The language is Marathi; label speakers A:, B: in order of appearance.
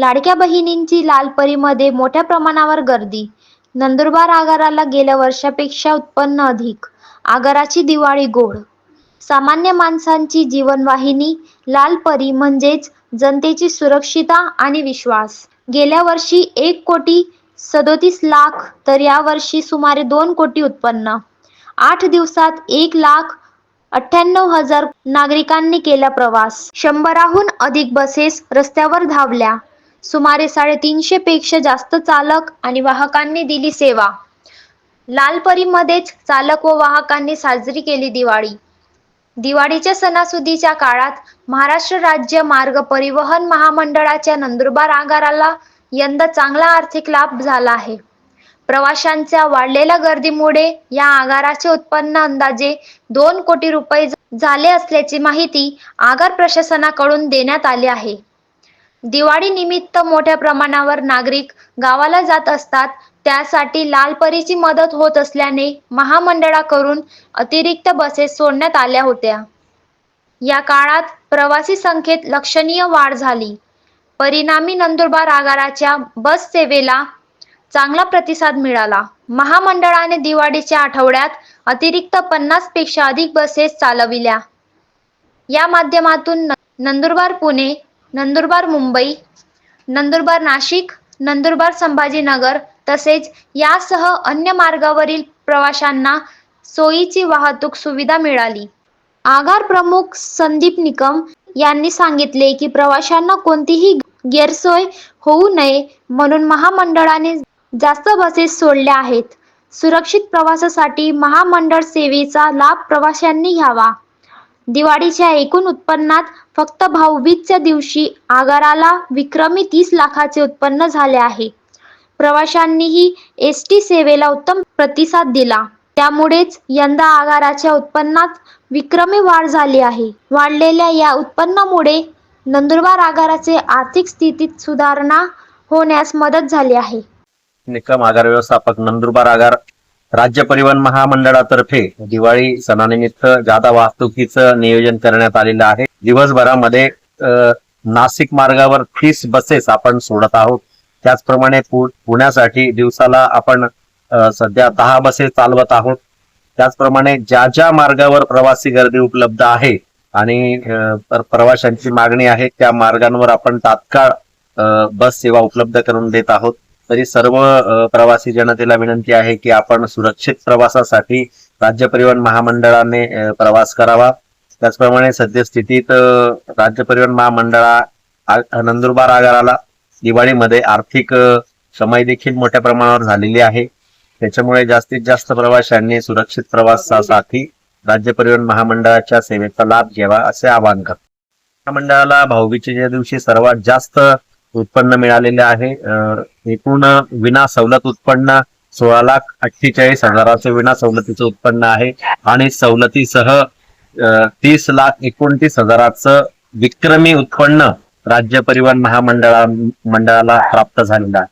A: लाडक्या बहिणींची लालपरीमध्ये मोठ्या प्रमाणावर गर्दी. नंदुरबार आगाराला गेल्या वर्षापेक्षा उत्पन्न अधिक. आगाराची दिवाळी गोड. सामान्य माणसांची जीवनवाहिनी लालपरी म्हणजेच जनतेची सुरक्षिता आणि विश्वास. गेल्या वर्षी एक कोटी सदोतीस लाख तर यावर्षी सुमारे दोन कोटी उत्पन्न. आठ दिवसात एक लाख अठ्ठ्याण्णव हजार नागरिकांनी केला प्रवास. शंभराहून अधिक बसेस रस्त्यावर धावल्या. सुमारे साडेतीनशे पेक्षा जास्त चालक आणि वाहकांनी दिली सेवा. लालपरीमध्येच चालक व वाहकांनी साजरी केली दिवाळी. दिवाळीच्या सणासुदीच्या काळात महाराष्ट्र राज्य मार्ग परिवहन महामंडळाच्या नंदुरबार आगाराला यंदा चांगला आर्थिक लाभ झाला आहे. प्रवाशांच्या वाढलेल्या गर्दीमुळे या आगाराचे उत्पन्न अंदाजे दोन कोटी रुपये झाले असल्याची माहिती आगार प्रशासनाकडून देण्यात आली आहे. दिवाळी निमित्त मोठ्या प्रमाणावर नागरिक गावाला जात असतात. त्यासाठी लालपरीची मदत होत असल्याने महामंडळाकडून अतिरिक्त बसेस सोडण्यात आल्या होत्या. या काळात प्रवासी संख्येत लक्षणीय वाढ झाली. परिणामी नंदुरबार आगाराच्या बस सेवेला चांगला प्रतिसाद मिळाला. महामंडळाने दिवाळीच्या आठवड्यात अतिरिक्त पन्नासपेक्षा अधिक बसेस चालविल्या. या माध्यमातून न- नंदुरबार पुणे नंदुरबार मुंबई नंदुरबार नाशिक नंदुरबार संभाजीनगर तसेच यासह अन्य मार्गावरील प्रवाशांना सोयीची वाहतूक सुविधा मिळाली. आगार प्रमुख संदीप निकम यांनी सांगितले की प्रवाशांना कोणतीही गैरसोय होऊ नये म्हणून महामंडळाने जास्त बसेस सोडल्या आहेत. सुरक्षित प्रवासासाठी महामंडळ सेवेचा लाभ प्रवाशांनी घ्यावा. दिवाळीच्या एकूण उत्पन्नात फक्त भाऊबीजच्या दिवशी आगाराला विक्रमी तीस लाखाचे उत्पन्न झाले आहे. प्रवाशांनीही एस टी सेवेला उत्तम प्रतिसाद दिला. त्यामुळेच यंदा आगाराच्या उत्पन्नात विक्रमी वाढ झाली आहे. वाढलेल्या या उत्पन्नामुळे नंदुरबार आगाराचे आर्थिक स्थितीत सुधारणा होण्यास मदत झाली आहे.
B: निकम आगार व्यवस्थापक नंदुरबार आगार राज्य परिवहन महामंडळातर्फे दिवाळी सणानिमित्त जादा वाहतुकीचं नियोजन करण्यात आलेलं आहे. दिवसभरामध्ये नाशिक मार्गावर तीस बसेस आपण सोडत आहोत. त्याचप्रमाणे पु- पुण्यासाठी दिवसाला आपण सध्या दहा बसेस चालवत आहोत. त्याचप्रमाणे ज्या ज्या मार्गावर प्रवासी गर्दी उपलब्ध आहे आणि प्रवाशांची मागणी आहे त्या मार्गांवर आपण तात्काळ बस सेवा उपलब्ध करून देत आहोत. तरी सर्व प्रवासी जनतेला विनंती आहे की आपण सुरक्षित प्रवासासाठी राज्य परिवहन महामंडळाने प्रवास करावा. त्याचप्रमाणे सद्यस्थितीत राज्य परिवहन महामंडळा नंदुरबार आगाराला दिवाळीमध्ये आर्थिक अ, कमाई देखील मोठ्या प्रमाणावर झालेली आहे. त्याच्यामुळे जास्तीत जास्त प्रवाशांनी सुरक्षित प्रवासासाठी राज्य परिवहन महामंडळाच्या सेवेचा लाभ घ्यावा असे आवाहन करतो. महामंडळाला भाऊबीजेच्या दिवशी सर्वात जास्त उत्पन्न मिळालेले आहे. एकूण विना सवलत उत्पन्न सोळा लाख अठ्ठेचाळीस हजाराचं विना सवलतीचं उत्पन्न आहे. आणि सवलतीसह तीस लाख एकोणतीस हजाराचं विक्रमी उत्पन्न राज्य परिवहन महामंडळा मंडळाला प्राप्त झालेलं आहे.